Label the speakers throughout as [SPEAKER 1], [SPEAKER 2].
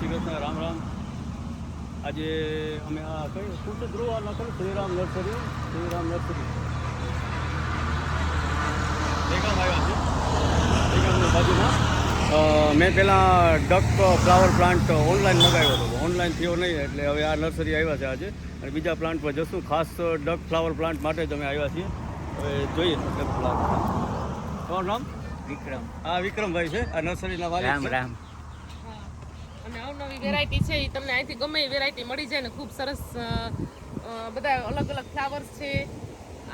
[SPEAKER 1] શ્રી કૃષ્ણ રામ રામ. આજે અમે આ કઈ શું છે ધ્રુવ આ લખેલું શ્રીરામ નર્સરી શ્રીરામ નર્સરી. બેગામ આવ્યા છે. બેગામની બાજુમાં. મેં પહેલાં ડક ફ્લાવર પ્લાન્ટ ઓનલાઈન મગાવ્યો હતો. ઓનલાઈન થયો નહીં એટલે હવે આ નર્સરી આવ્યા છે આજે. અને બીજા પ્લાન્ટ પર જશું. ખાસ ડક ફ્લાવર પ્લાન્ટ માટે જ અમે આવ્યા છીએ. હવે જોઈએ. ડક ફ્લાવર તમારું નામ?
[SPEAKER 2] વિક્રમ.
[SPEAKER 1] આ વિક્રમભાઈ છે. આ નર્સરીના વાલી
[SPEAKER 2] રામ રામ.
[SPEAKER 3] અને અવનવી વેરાયટી છે એ તમને અહીંથી ગમે એ વેરાયટી મળી જાય ને ખૂબ સરસ બધા અલગ અલગ ફ્લાવર્સ છે,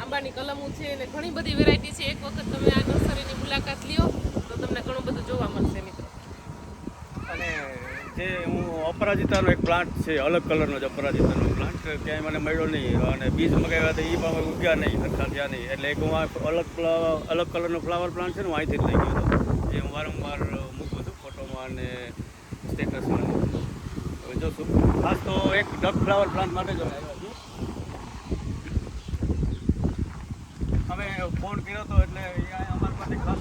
[SPEAKER 3] આંબાની કલમો છે અને ઘણી બધી વેરાયટી છે. એક વખત તમે આ નર્સરીની મુલાકાત લ્યો તો તમને ઘણું બધું જોવા મળશે મિત્રો.
[SPEAKER 1] અને જે હું અપરાજિતાનો એક પ્લાન્ટ છે, અલગ કલરનો જ અપરાજિતાનો પ્લાન્ટ ક્યાંય મને મળ્યો નહીં અને બીજ મગાવ્યા હતા એ પણ ઉગ્યા નહીં, સરખા થયા નહીં. એટલે એક હું અલગ અલગ કલરનો ફ્લાવર પ્લાન્ટ છે ને, હું અહીંથી જ લઈ ગયો હતો. એ હું વારંવાર મૂકું છું ફોટોમાં અને સ્ટેટસમાં ને. હવે જોશું ખાસ તો એક ડક ફ્લાવર પ્લાન્ટ માટે જ અમે આવ્યા છીએ. અમે ફોન કર્યો હતો એટલે અહીંયા અમારા માટે ખાસ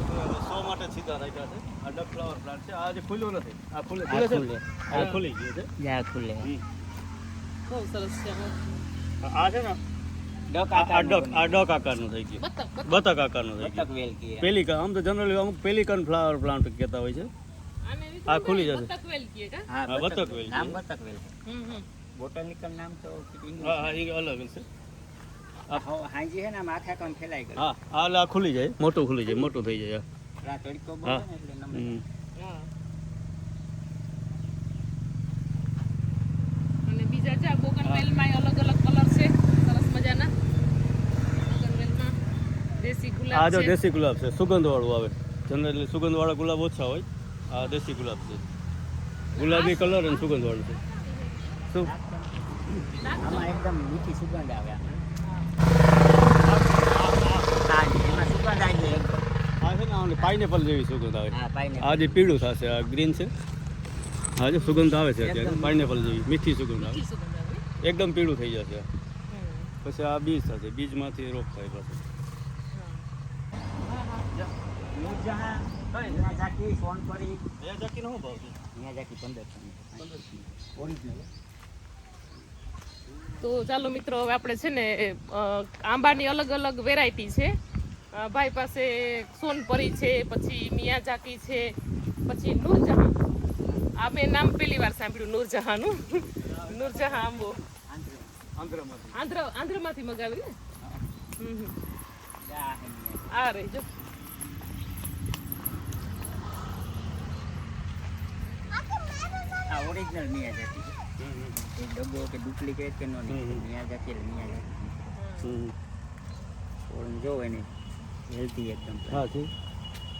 [SPEAKER 1] શો માટે સીધા રાખ્યા છે. આ ડક ફ્લાવર પ્લાન્ટ છે. આ જે ખુલ્યું નથી. આ ખુલે
[SPEAKER 2] આ
[SPEAKER 1] ખુલે છે આ ખુલી ગયું છે?
[SPEAKER 2] આ ખુલે
[SPEAKER 3] બહુ સરસ છે
[SPEAKER 1] આ છે ને? પેલી આમ તો જનરલી અમુક પેલિકન ફ્લાવર પ્લાન્ટ કહેતા હોય છે. આ ખુલી જશે.
[SPEAKER 3] બતક વેલ કહે
[SPEAKER 2] હા
[SPEAKER 1] હા, બતક વેલ
[SPEAKER 2] નામ બતક વેલ
[SPEAKER 3] હમ હમ.
[SPEAKER 2] બોટનિકલ નામ તો
[SPEAKER 1] હા હા એ અલગ છે
[SPEAKER 2] હાંજી હે ને આમ આખા કામ ફેલાઈ ગયેલું
[SPEAKER 1] હા આ આ ખુલી જાય મોટું ખુલી જાય મોટું થઈ જાય
[SPEAKER 2] તડકો
[SPEAKER 1] હા.
[SPEAKER 2] એટલે.
[SPEAKER 3] હા. અને બીજા છે બોગનવેલમાં અલગ અલગ કલર છે. સરસ મજાના. દેશી
[SPEAKER 1] આ
[SPEAKER 3] ગુલાબ
[SPEAKER 1] જો
[SPEAKER 3] છે.
[SPEAKER 1] દેશી ગુલાબ છે સુગંધ વાળું આવે. જનરલી સુગંધ વાળા ગુલાબ ઓછા હોય. આ દેશી ગુલાબ છે ગુલાબી કલર અને સુગંધ વાળું છે શું
[SPEAKER 2] આમાં એકદમ મીઠી સુગંધ આવે આમાં. હા જી, એમાં સુગંધ આવી જાય એકદમ.
[SPEAKER 1] આ છે ને આની પાઇનેપલ જેવી સુગંધ આવે
[SPEAKER 2] હા પાઈને
[SPEAKER 1] આ જે પીળું થશે આ ગ્રીન છે હા જે સુગંધ આવે છે અત્યારે
[SPEAKER 2] એકદમ
[SPEAKER 1] પાઇનેપલ જેવી મીઠી સુગંધ આવે
[SPEAKER 3] મીઠી સુગંધ આવે
[SPEAKER 1] એકદમ પીળું થઈ જશે
[SPEAKER 3] હમ.
[SPEAKER 1] પછી આ બીજ થશે બીજમાંથી રોપ થાય પાછું
[SPEAKER 3] તો ચાલો મિત્રો, હવે આપણે છે ને આંબાની અલગ અલગ વેરાયટી છે. ભાઈ પાસે સોનપરી છે, પછી મિયાજાકી છે, પછી નૂરજહાં આ મેં નામ પહેલી વાર સાંભળ્યું, નૂરજહાંનું. નૂરજહાં આંબો.
[SPEAKER 1] આંધ્રમાંથી
[SPEAKER 3] આંધ્ર, આંધ્રમાંથી મગાવ્યું ને? આ રહી, જો.
[SPEAKER 2] આ ઓરિજિનલ મિયા ઝાંકી છે એ ડબ્બો કે ડુપ્લિકેટ કે નો. નહીં મિયા ઝાંકી એટલે મિયા ઝાંકી
[SPEAKER 1] હમ.
[SPEAKER 2] જો એને. હેલ્ધી એકદમ.
[SPEAKER 1] હા છે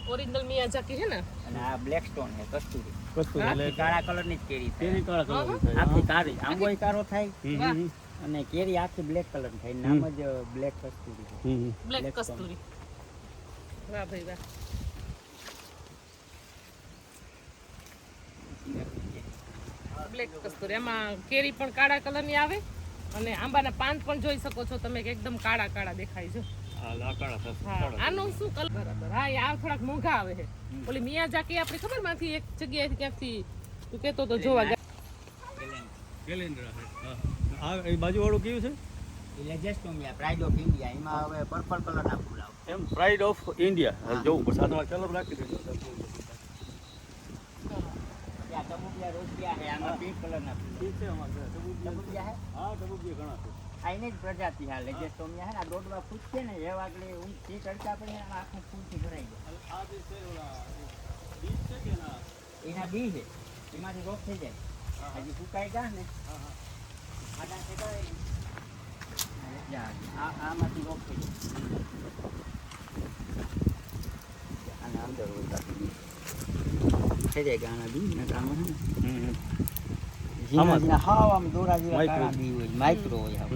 [SPEAKER 3] ઓરિજિનલ મિયાજાકી છે ને?
[SPEAKER 2] અને આ બ્લેક સ્ટોન છે કસ્તુરી.
[SPEAKER 1] કસ્તુરી એટલે
[SPEAKER 2] કાળા કલરની જ કેરી થાય.
[SPEAKER 1] તેની કાળા કલર.
[SPEAKER 2] આખી કાળી. આંબોય કાળો થાય
[SPEAKER 1] હમ, હમ,
[SPEAKER 2] અને કેરી આખી બ્લેક કલર થાય. નામ જ બ્લેક કસ્તુરી.
[SPEAKER 3] બ્લેક કસ્તુરી. વાહ ભાઈ વાહ. બ્લેક કસ્તુર. એમાં કેરી પણ કાળા કલરની આવે અને આંબાના પાન પણ જોઈ શકો છો તમે કે એકદમ કાળા કાળા દેખાય છે.
[SPEAKER 1] હા લા કાળા થશે
[SPEAKER 3] હા
[SPEAKER 1] કાળા.
[SPEAKER 3] આનો શું કલર બરાબર. હા આ થોડાક મોંઘા આવે છે. ઓલી મિયાજાકી આપણી ખબર? માંથી એક જગ્યાએથી ક્યાંકથી તું કહેતો તો જોવા
[SPEAKER 1] હા. આ એ બાજુવાળું કયું છે?
[SPEAKER 2] એટલે જસ્ટ પ્રાઇડ ઓફ ઇન્ડિયા એમાં હવે પર્પલ કલરના ફૂલ આવે.
[SPEAKER 1] એમ પ્રાઇડ ઓફ ઇન્ડિયા જોવું પડશે કલર રાખી દેજો.
[SPEAKER 2] ત્યાં ટબુકિયા રોજિયા છે આમાં પિંક કલરના ફૂલ
[SPEAKER 1] ઠીક છે અમારે
[SPEAKER 2] ટબુકિયા છે
[SPEAKER 1] હા? ટબુકીયા ઘણા છે.
[SPEAKER 2] આ એની જ પ્રજાતિ હાલે. જે ટોમિયા છે ને આ દોડવા ફૂટશે ને એ વાગલે ઊંઘથી ચડતા પડે આમાં આખું ફૂલથી ભરાઈ જાય.
[SPEAKER 1] આ જે છે ઓલા બીજ છે કે ના
[SPEAKER 2] એના બી છે. એમાંથી રોપ થઈ જાય. હજી ફૂકાઈ ગયા ને આડા છે તો એ- જા, આ આમાંથી રોપ થઈ જાય. આના અંદર હોય. જાય ગાણા બી ને ગાણા છે? ઝીણા હાવ આમ દોરા જેવા. બી હોય માઇક્રો હોય હાવ.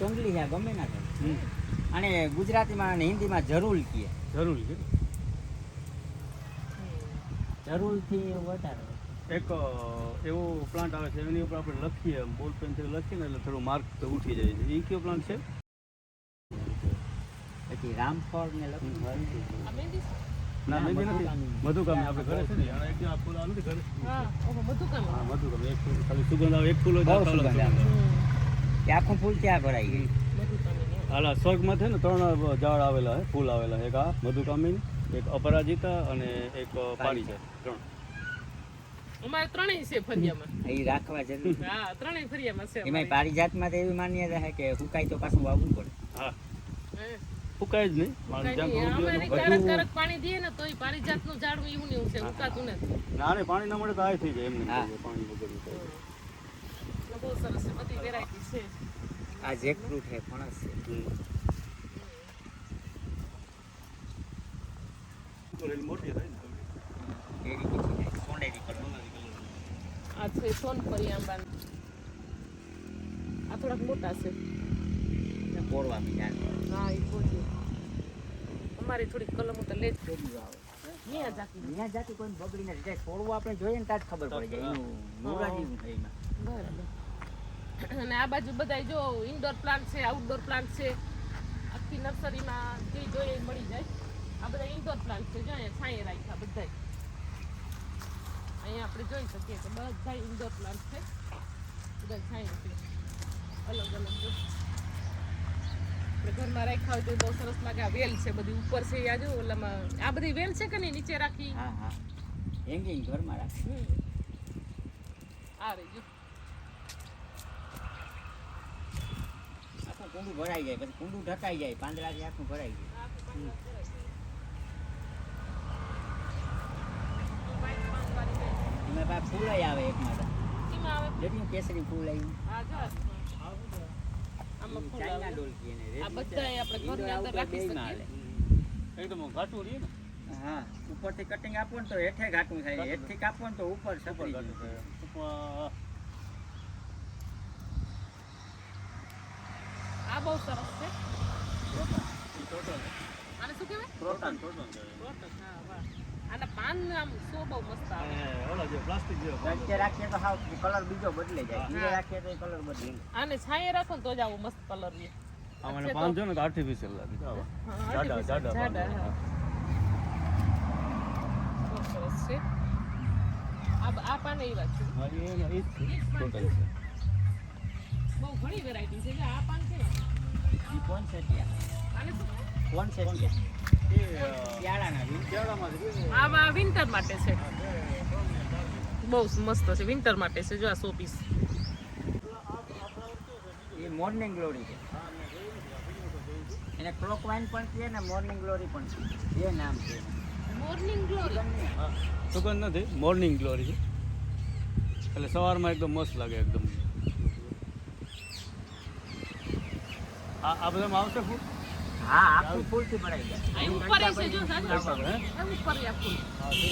[SPEAKER 2] જંગલી છે ગમે ના અને ગુજરાતીમાં અને હિન્દીમાં જરૂર કહે.
[SPEAKER 1] જરૂર છે?
[SPEAKER 2] જરૂરથી વધારે.
[SPEAKER 1] એક એવો પ્લાન્ટ આવે છે એની ઉપર આપણે લખીએ બોલ પેનથી લખીએ ને એટલે થોડું માર્ક તો ઉઠી જાય છે. એ કયો પ્લાન્ટ છે?
[SPEAKER 2] પછી રામફળ ને
[SPEAKER 1] નથી. નથી. આખા
[SPEAKER 2] ફૂલ ત્યાં ભરાઈ ગયું.
[SPEAKER 1] હાલા સ્વર્ગમાં છે ને ત્રણ ઝાડ આવેલા છે ફૂલ આવેલા એક આ મધુકામી એક અપરાજિતા અને એક પાણી છે ત્રણ.
[SPEAKER 3] અમારે ત્રણેય છે ફરિયામાં.
[SPEAKER 2] એ રાખવા જરૂર.
[SPEAKER 3] હા ત્રણેય ફરિયામાં છે
[SPEAKER 2] એમાં પારિજાતમાં તો એવી માન્યતા છે કે સુકાય તો પાછું વાવવું પડે.
[SPEAKER 1] હા.
[SPEAKER 3] હે.
[SPEAKER 1] ફૂકાય જ નહીં.
[SPEAKER 3] પાણી દઈએ ને તોય પારિજાતનું ઝાડવું એવું ને એવું છે. ઉકાતું નથી.
[SPEAKER 1] ના ને પાણી ના મળે તો આ થઈ જાય એમને. પાણી વગર
[SPEAKER 3] બહુ સરસ છે. બધી વેરાયટી છે.
[SPEAKER 2] આ જેકફ્રૂટ છે ફણસ છે.
[SPEAKER 1] મોટી થાય ને.
[SPEAKER 2] સોનેરી કલર.
[SPEAKER 3] આ છે સોનપરી આંબા આ થોડાક મોટા છે.
[SPEAKER 2] ને પોરવા
[SPEAKER 3] હા એ પોચી અમારી થોડીક કલમો તો લે જ
[SPEAKER 2] કેરીઓ આવે
[SPEAKER 3] જાતી
[SPEAKER 2] જાતિ કોઈ બગડી નથી. જાય છોડવું આપણે જોઈએ ને ત્યાં ખબર પડી જાય. એનું મૂળાજીનું
[SPEAKER 3] બરાબર. અને આ બાજુ બધાય જો ઇન્ડોર પ્લાન્ટ છે આઉટડોર પ્લાન્ટ છે. આખી નર્સરીમાં જે જોઈએ મળી જાય. આ બધા ઇન્ડોર પ્લાન્ટ છે. જો અહીંયા છાંયે રાખ્યા બધાય. અહીંયા આપણે જોઈ શકીએ કે બધા ઇન્ડોર પ્લાન્ટ છે. બધા છાંયે છે અલગ અલગ જો. આપણે ઘરમાં રાખ્યા હોય તો બહુ સરસ લાગે. આ વેલ છે બધી ઉપર છે આ જો ઓલામાં આ બધી વેલ છે કે નહીં? નીચે રાખી.
[SPEAKER 2] હા હા. હેંગિંગ ઘરમાં રાખી.
[SPEAKER 3] આ રહી જો.
[SPEAKER 2] આખું કુંડું ભરાઈ જાય પછી કુંડું ઢકાઈ જાય પાંદડાથી આખું ભરાઈ જાય. ફૂલ આવે એક જેટલું કેસરી ફૂલ આવ્યું
[SPEAKER 3] આમાં ફૂલ
[SPEAKER 2] ચાઇના ડોલકી એને
[SPEAKER 3] આ બધાય આપણે ઘરની અંદર રાખી શકીએ.
[SPEAKER 1] એકદમ ઘાટું રહીએ ને.
[SPEAKER 2] હા ઉપરથી કટિંગ આપો ને તો હેઠે ઘાટું થાય. હેઠથી કાપો ને તો ઉપર સપરી
[SPEAKER 1] ઘાટું થાય.
[SPEAKER 3] આ બહુ સરસ છે.
[SPEAKER 1] ઈ
[SPEAKER 3] આને શું કહેવાય?
[SPEAKER 1] Croton, croton કહેવાય.
[SPEAKER 3] હા વાહ. આના પાન આમ સો બહુ મસ્ત આવે.
[SPEAKER 1] જે જેવા
[SPEAKER 2] રાખીએ તો હાવ કલર બીજો બદલે જાય. રાખીએ તો કલર બદલે.
[SPEAKER 3] આને છાંયે રાખો ને તો જ આવો મસ્ત કલર રહે.
[SPEAKER 1] આમાં પાન જો ને તો artificial લાગે જો આવા.
[SPEAKER 3] હા,
[SPEAKER 1] જાડા જાડા
[SPEAKER 3] જાડા, સરસ છે. આ પાન છે.
[SPEAKER 1] હા, એ ઈ છે.
[SPEAKER 3] બહુ ઘણી વેરાયટી છે. આ પાન છે ને
[SPEAKER 2] કોણ છે ત્યાં? કોણ છે
[SPEAKER 1] છે.
[SPEAKER 3] આમાં વિન્ટર માટે છે. બહુ મસ્ત છે વિન્ટર માટે છે જો આ સો પીસ
[SPEAKER 2] એ મોર્નિંગ ગ્લોરી છે. એને ક્લોક વાઇન પણ કહે ને મોર્નિંગ ગ્લોરી પણ છે એ નામ છે.
[SPEAKER 3] મોર્નિંગ ગ્લોરી
[SPEAKER 1] સુગંધ નથી મોર્નિંગ ગ્લોરી છે. એટલે સવારમાં એકદમ મસ્ત લાગે એકદમ. આ આ બધામાં આવશે ફૂલ?
[SPEAKER 2] હા આખું ફૂલથી ભરાઈ જાય.
[SPEAKER 3] ઉપર છે જો સાહેબ. ઉપર ય આ ફૂલ.
[SPEAKER 1] હા, છે.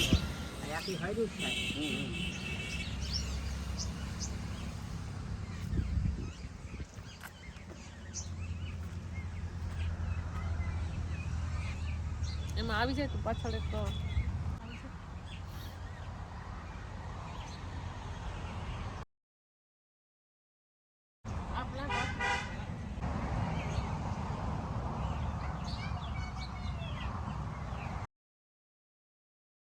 [SPEAKER 2] અને આખી હળ્યું જ થાય.
[SPEAKER 1] હમ, હમ.
[SPEAKER 3] એમાં આવી જાય તો પાછળ એક